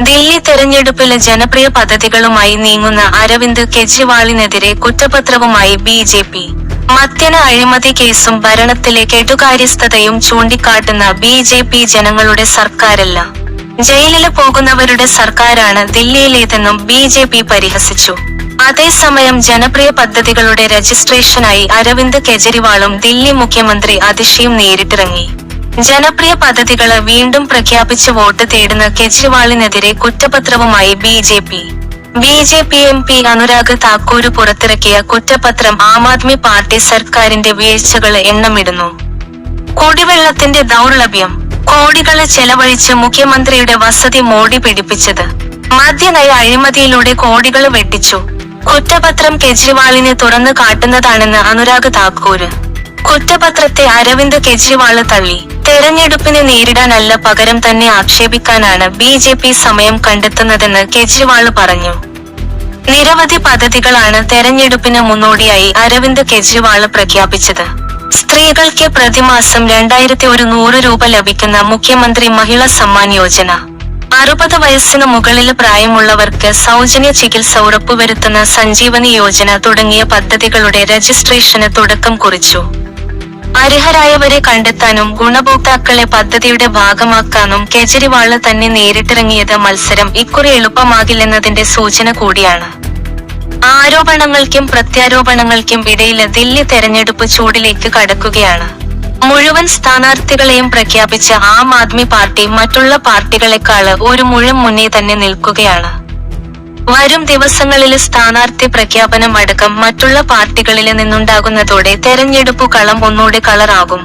ദില്ലി തെരഞ്ഞെടുപ്പിലെ ജനപ്രിയ പദ്ധതികളുമായി നീങ്ങുന്ന അരവിന്ദ് കെജ്രിവാളിനെതിരെ കുറ്റപത്രവുമായി ബി ജെ പി. മദ്യന അഴിമതി കേസും ഭരണത്തിലെ കെടുകാര്യസ്ഥതയും ചൂണ്ടിക്കാട്ടുന്ന ബി ജെ പി ജനങ്ങളുടെ സർക്കാരല്ല. ജയിലിൽ പോകുന്നവരുടെ സർക്കാരാണ് ദില്ലിയിലേതെന്നും ബി ജെ പി പരിഹസിച്ചു. അതേസമയം ജനപ്രിയ പദ്ധതികളുടെ രജിസ്ട്രേഷനായി അരവിന്ദ് കെജ്രിവാളും ദില്ലി മുഖ്യമന്ത്രി അതിഷിയും നേരിട്ടിറങ്ങി. ജനപ്രിയ പദ്ധതികൾ വീണ്ടും പ്രഖ്യാപിച്ച് വോട്ട് തേടുന്ന കെജ്രിവാളിനെതിരെ കുറ്റപത്രവുമായി B J P. B J P M P Anurag Thakur പുറത്തിറക്കിയ കുറ്റപത്രം ആം ആദ്മി പാർട്ടി സർക്കാരിന്റെ വീഴ്ചകൾ എണ്ണമിടുന്നു. കുടിവെള്ളത്തിന്റെ ദൗർലഭ്യം കോടികൾ ചെലവഴിച്ച് മുഖ്യമന്ത്രിയുടെ വസതി മോടി പിടിപ്പിച്ചത്. മദ്യനയ അഴിമതിയിലൂടെ കോടികൾ വെട്ടിച്ചു. കുറ്റപത്രം കെജ്രിവാളിനെ തുറന്നു കാട്ടുന്നതാണെന്ന് അനുരാഗ് താക്കൂര്. കുറ്റപത്രത്തെ അരവിന്ദ് കെജ്രിവാൾ തള്ളി. തെരഞ്ഞെടുപ്പിനെ നേരിടാനല്ല പകരം തന്നെ ആക്ഷേപിക്കാനാണ് ബി ജെ പി സമയം കണ്ടെത്തുന്നതെന്ന് കെജ്രിവാൾ പറഞ്ഞു. നിരവധി പദ്ധതികളാണ് തെരഞ്ഞെടുപ്പിന് മുന്നോടിയായി അരവിന്ദ് കെജ്രിവാൾ പ്രഖ്യാപിച്ചത്. സ്ത്രീകൾക്ക് പ്രതിമാസം രണ്ടായിരത്തി ഒരു നൂറ് രൂപ ലഭിക്കുന്ന മുഖ്യമന്ത്രി മഹിളാ സമ്മാൻ യോജന. അറുപത് വയസ്സിന് മുകളിൽ പ്രായമുള്ളവർക്ക് സൗജന്യ ചികിത്സ ഉറപ്പുവരുത്തുന്ന സഞ്ജീവനി യോജന തുടങ്ങിയ പദ്ധതികളുടെ രജിസ്ട്രേഷന് തുടക്കം കുറിച്ചു. അർഹരായവരെ കണ്ടെത്താനും ഗുണഭോക്താക്കളെ പദ്ധതിയുടെ ഭാഗമാക്കാനും കെജ്രിവാൾ തന്നെ നേരിട്ടിറങ്ങിയത് മത്സരം ഇക്കുറി എളുപ്പമാകില്ലെന്നതിന്റെ സൂചന കൂടിയാണ്. ആരോപണങ്ങൾക്കും പ്രത്യാരോപണങ്ങൾക്കും ഇടയിൽ ദില്ലി തെരഞ്ഞെടുപ്പ് ചൂടിലേക്ക് കടക്കുകയാണ്. മുഴുവൻ സ്ഥാനാർത്ഥികളെയും പ്രഖ്യാപിച്ച ആം ആദ്മി പാർട്ടി മറ്റുള്ള പാർട്ടികളെക്കാൾ ഒരു മുഴം മുന്നേ തന്നെ നിൽക്കുകയാണ്. വരും ദിവസങ്ങളിലെ സ്ഥാനാർത്ഥി പ്രഖ്യാപനം അടക്കം മറ്റുള്ള പാർട്ടികളിൽ നിന്നുണ്ടാകുന്നതോടെ തെരഞ്ഞെടുപ്പു കളം ഒന്നൂടെ കളറാകും.